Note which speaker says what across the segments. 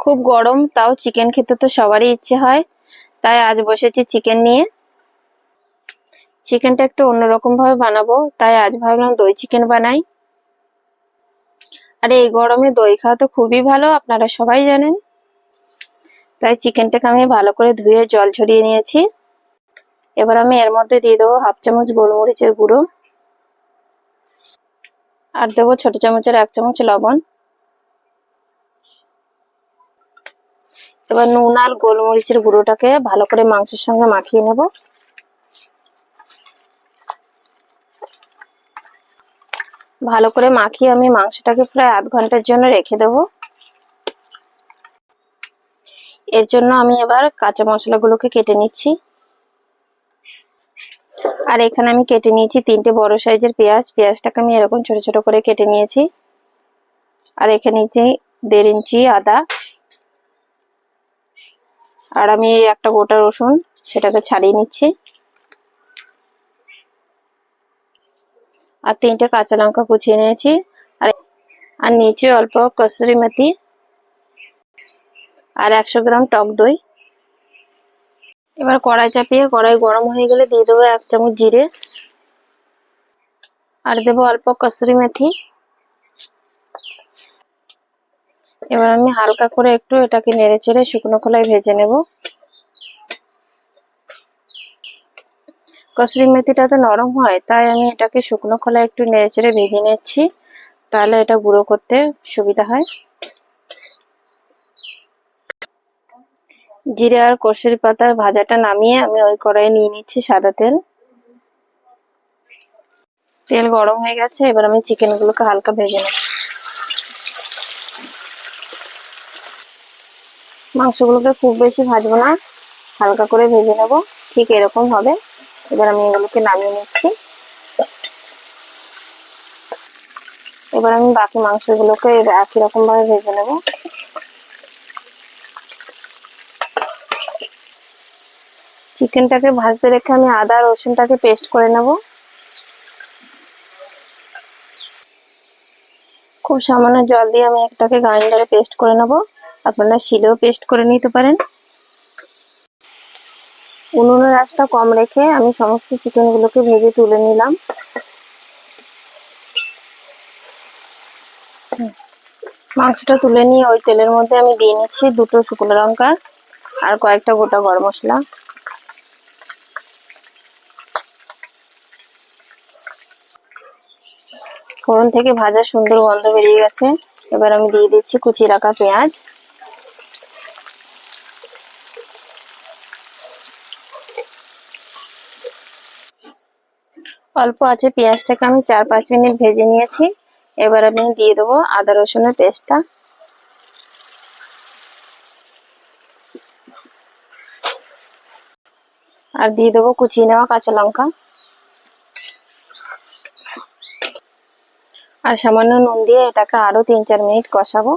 Speaker 1: খুব গরম, তাও চিকেন খেতে তো সবারই ইচ্ছে হয়। তাই আজ বসেছি চিকেন নিয়ে। চিকেনটা একটু অন্যরকম ভাবে বানাবো। তাই আজ ভাবলাম দই চিকেন বানাই। আর, এই গরমে দই খাওয়া তো খুবই ভালো, আপনারা সবাই জানেন। তাই চিকেনটাকে আমি ভালো করে ধুয়ে জল ঝরিয়ে নিয়েছি। এবার আমি এর মধ্যে দিয়ে দেবো হাফ চামচ গোলমরিচের গুঁড়ো। আর দেবো ছোট চামচের এক চামচ লবণ। এবার নুন আর গোলমরিচের গুঁড়োটাকে ভালো করে মাংসের সঙ্গে মাখিয়ে নেব। ভালো করে মাখিয়ে আমি মাংসটাকে প্রায় আধ ঘণ্টার জন্য রেখে দেব। এর জন্য আমি এবার কাঁচা মশলাগুলোকে কেটে নিচ্ছি। আর এখানে আমি কেটে নিয়েছি তিনটে বড় সাইজের পেঁয়াজ। পেঁয়াজটাকে আমি এরকম ছোট ছোট করে কেটে নিয়েছি। আর এখানে দেড় ইঞ্চি আদা। আর আমি এই একটা গোটা রসুন সেটাকে ছাড়িয়ে নিচ্ছি। আর তিনটে কাঁচা লঙ্কা কুচিয়ে নিয়েছি। আর আর নিচে অল্প কসুরি মেথি। আর একশো গ্রাম টক দই। এবার কড়াই চাপিয়ে কড়াই গরম হয়ে গেলে দিয়ে দেবো এক চামচ জিরে। আর দেবো অল্প কসুরি মেথি। এবার আমি হালকা করে একটু এটাকে নেড়ে চেড়ে শুকনো খোলায় ভেজে নেব। কসুরি মেথিটা তো নরম হয়, তাই আমি এটাকে শুকনো খোলায় একটু নেড়ে চেড়ে ভেজে নিচ্ছি। তাহলে এটা গুঁড়ো করতে সুবিধা হয়। জিরে আর কসুরি পাতার ভাজাটা নামিয়ে আমি ওই কড়াইয়ে নিয়ে নিচ্ছি সাদা তেল। তেল গরম হয়ে গেছে, এবার আমি চিকেনগুলোকে হালকা ভেজে নেব। মাংসগুলোকে খুব বেশি ভাজবো না। হালকা করে ভেজে নেব। ঠিক এরকম হবে। এবার আমি এগুলোকে নামিয়ে নিচ্ছি। এবার আমি বাকি মাংসগুলোকে একই রকম ভাবে ভেজে নেব। চিকেনটাকে ভাজতে রেখে আমি আদা, রসুনটাকে পেস্ট করে নেব। খুব সামান্য জল দিয়ে আমি একটাকে গ্রাইন্ডারে পেস্ট করে নেব। আপনারা শিলেও পেস্ট করে নিতে পারেন। উনুনের আঁচটা কম রেখে আমি সমস্ত চিকেনগুলোকে ভেজে তুলে নিলাম। মাংসটা তুলে নিয়ে ওই তেলের মধ্যে আমি দিয়ে নিচ্ছি দুটো শুকনো লঙ্কা আর কয়েকটা গোটা গরম মশলা। ফোড়ন থেকে ভাজা সুন্দর গন্ধ বেরিয়ে গেছে। এবার আমি দিয়ে দিচ্ছি কুচি রাখা পেঁয়াজ। অল্প আছে, পেঁয়াজটাকে আমি চার পাঁচ মিনিট ভেজে নিয়েছি। এবার আমি দিয়ে দেবো আদা রসুনের পেস্টটা। আর দিয়ে দেবো কুচিয়ে নেওয়া কাঁচা লঙ্কা। আর সামান্য নুন দিয়ে এটাকে আরও তিন চার মিনিট কষাবো।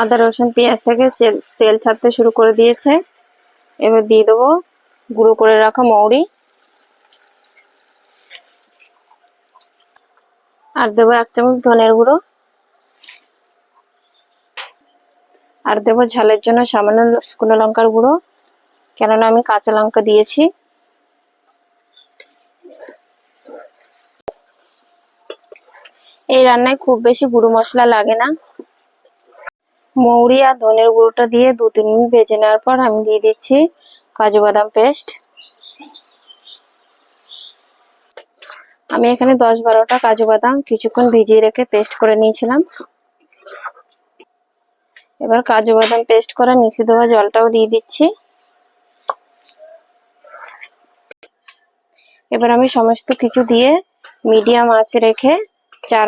Speaker 1: আদা, রসুন, পেঁয়াজ থেকে তেল ছাড়তে শুরু করে দিয়েছে। এবার দিয়ে দেবো গুঁড়ো করে রাখা মৌরি। আর দেবো এক চামচ ধনের গুঁড়ো। আর দেবো ঝালের জন্য সামান্য শুকনো লঙ্কার গুঁড়ো, কেননা আমি কাঁচা লঙ্কা দিয়েছি। এই রান্নায় খুব বেশি গুঁড়ো মশলা লাগে না। মৌরি আর ধনের গুঁড়োটা দিয়ে দু, তিন মিনিট ভেজে নেওয়ার পর আমি দিয়ে দিচ্ছি কাজু বাদাম পেস্ট আমি এখানে দশ বারোটা কাজু বাদাম কিছুক্ষণ ভিজিয়ে রেখে পেস্ট করে নিয়েছিলাম। এবার কাজু বাদাম পেস্ট করা মিক্সি দেওয়া জলটাও দিয়ে দিচ্ছি। এবার আমি সমস্ত কিছু দিয়ে মিডিয়াম আঁচে রেখে চার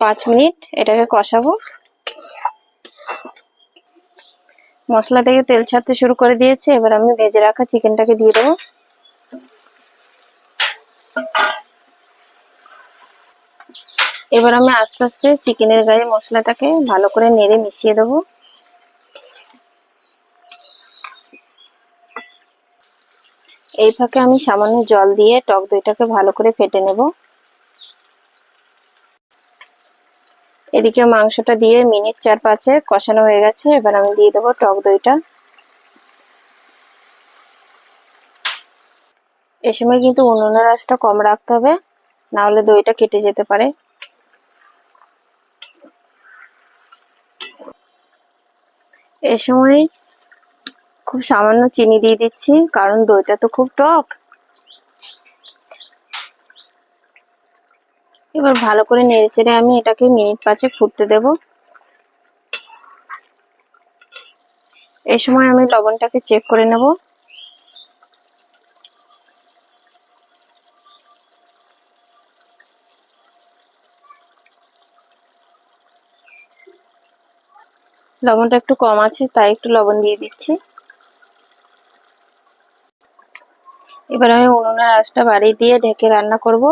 Speaker 1: পাঁচ মিনিট এটাকে কষাবো। মশলা থেকে তেল ছাড়তে শুরু করে দিয়েছে, এবার আমি ভেজে রাখা চিকেনটাকে দিয়ে দেবো। এবার আমি আস্তে আস্তে চিকেনের গায়ে মশলাটাকে ভালো করে নেড়ে মিশিয়ে দেবো। এই ফাঁকে আমি সামান্য জল দিয়ে টক দইটাকে ভালো করে ফেটে নেব। এদিকে মাংসটা দিয়ে মিনিট চার পাঁচে কষানো হয়ে গেছে। এবার আমি দিয়ে দেবো টক দইটা। এ সময় কিন্তু উনুনের আঁচটা কম রাখতে হবে না হলে দইটা কেটে যেতে পারে। এ সময় খুব সামান্য চিনি দিয়ে দিচ্ছি, কারণ দইটা তো খুব টক। এবার ভালো করে নেড়ে চেড়ে আমি এটাকে মিনিট পাঁচে ফুটতে দেব। এই সময় আমি লবণটাকে চেক করে নেব। লবণটা একটু কম আছে, তাই একটু লবণ দিয়ে দিচ্ছি। এবার আমি উনুনের আঁচটা বাড়িয়ে দিয়ে ঢেকে রান্না করব।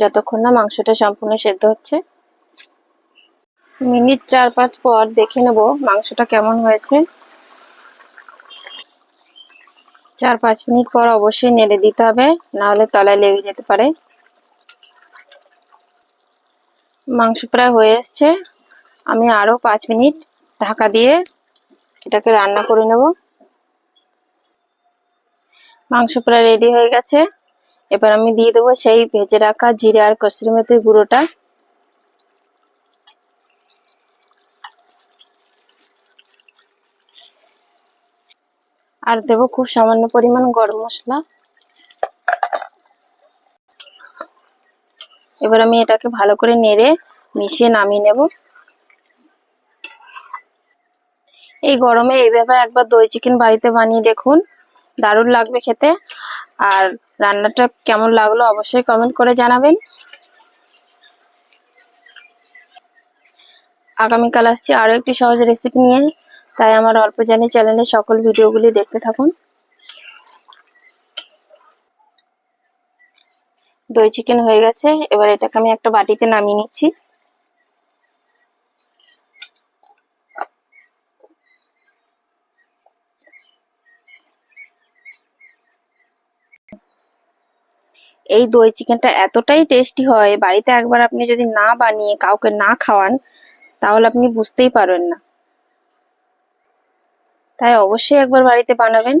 Speaker 1: যতক্ষণ না মাংসটা সম্পূর্ণ সেদ্ধ হচ্ছে। মিনিট চার পাঁচ পর দেখে নেব মাংসটা কেমন হয়েছে। চার পাঁচ মিনিট পর অবশ্যই নেড়ে দিতে হবে, না হলে তলায় লেগে যেতে পারে। মাংস প্রায় হয়ে এসছে। আমি আরও পাঁচ মিনিট ঢাকা দিয়ে এটাকে রান্না করে নেব। মাংস প্রায় রেডি হয়ে গেছে। এবার আমি দিয়ে দেবো সেই ভেজে রাখা জিরে আর কসুরি মেথির গুঁড়োটা। আর দেবো খুব সামান্য পরিমাণ গরম মশলা। এবার আমি এটাকে ভালো করে নেড়ে মিশিয়ে নামিয়ে নেব। এই গরমে এইভাবে একবার দই চিকেন বাড়িতে বানিয়ে দেখুন, দারুণ লাগবে খেতে। আর রান্নাটা কেমন লাগল অবশ্যই কমেন্ট করে জানাবেন। আগামীকাল আসছি আরও একটি সহজ রেসিপি নিয়ে, তাই আমার অল্প জানি চ্যানেলে সকল ভিডিওগুলি দেখতে থাকুন। দই চিকেন হয়ে গেছে, এবার এটাকে আমি একটা বাটিতে নামিয়ে নিচ্ছি। এই দই চিকেনটা এতটাই টেস্টি হয়, বাড়িতে একবার আপনি যদি না বানিয়ে কাউকে না খাওয়ান, তাহলে আপনি বুঝতেই পারবেন না। তাই অবশ্যই একবার বাড়িতে বানাবেন।